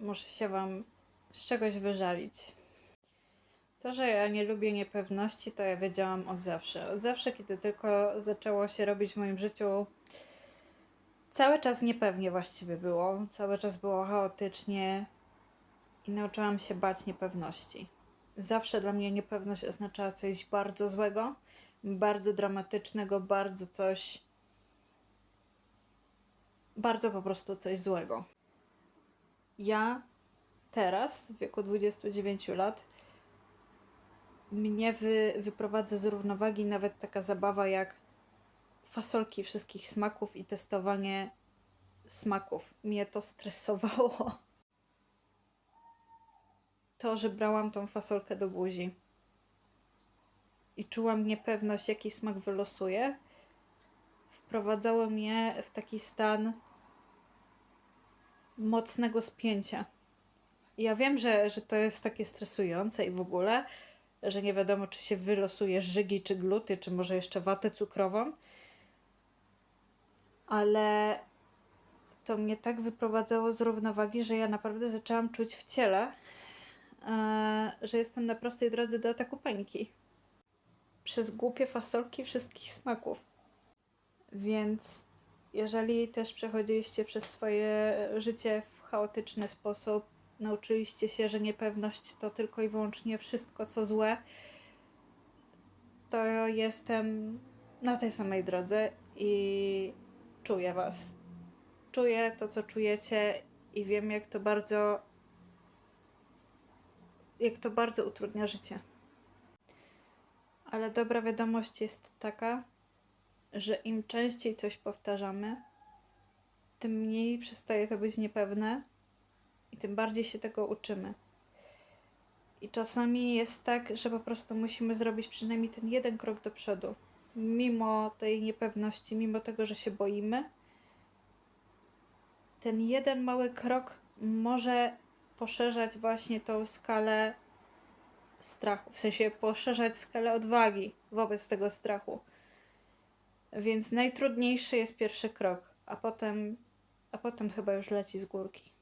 muszę się Wam z czegoś wyżalić. To, że ja nie lubię niepewności, to ja wiedziałam od zawsze. Od zawsze, kiedy tylko zaczęło się robić w moim życiu, cały czas niepewnie właściwie było. Cały czas było chaotycznie i nauczyłam się bać niepewności. Zawsze dla mnie niepewność oznaczała coś bardzo złego, bardzo dramatycznego, bardzo coś. Bardzo po prostu coś złego. Ja teraz, w wieku 29 lat, mnie wy, wyprowadza z równowagi nawet taka zabawa jak fasolki wszystkich smaków i testowanie smaków. Mnie to stresowało. To, że brałam tą fasolkę do buzi i czułam niepewność, jaki smak wylosuje, wprowadzało mnie w taki stan mocnego spięcia. Ja wiem, że, że to jest takie stresujące i w ogóle, że nie wiadomo, czy się wylosuje żygi, czy gluty, czy może jeszcze watę cukrową, ale to mnie tak wyprowadzało z równowagi, że ja naprawdę zaczęłam czuć w ciele, e, że jestem na prostej drodze do ataku pańki. Przez głupie fasolki wszystkich smaków. Więc jeżeli też przechodziliście przez swoje życie w chaotyczny sposób, nauczyliście się, że niepewność to tylko i wyłącznie wszystko, co złe, to jestem na tej samej drodze i czuję Was. Czuję to, co czujecie i wiem, jak to bardzo. jak to bardzo utrudnia życie. Ale dobra wiadomość jest taka, że im częściej coś powtarzamy, tym mniej przestaje to być niepewne i tym bardziej się tego uczymy. I czasami jest tak, że po prostu musimy zrobić przynajmniej ten jeden krok do przodu. Mimo tej niepewności, mimo tego, że się boimy, ten jeden mały krok może poszerzać właśnie tą skalę strachu, w sensie poszerzać skalę odwagi wobec tego strachu. Więc najtrudniejszy jest pierwszy krok, a potem, a potem chyba już leci z górki.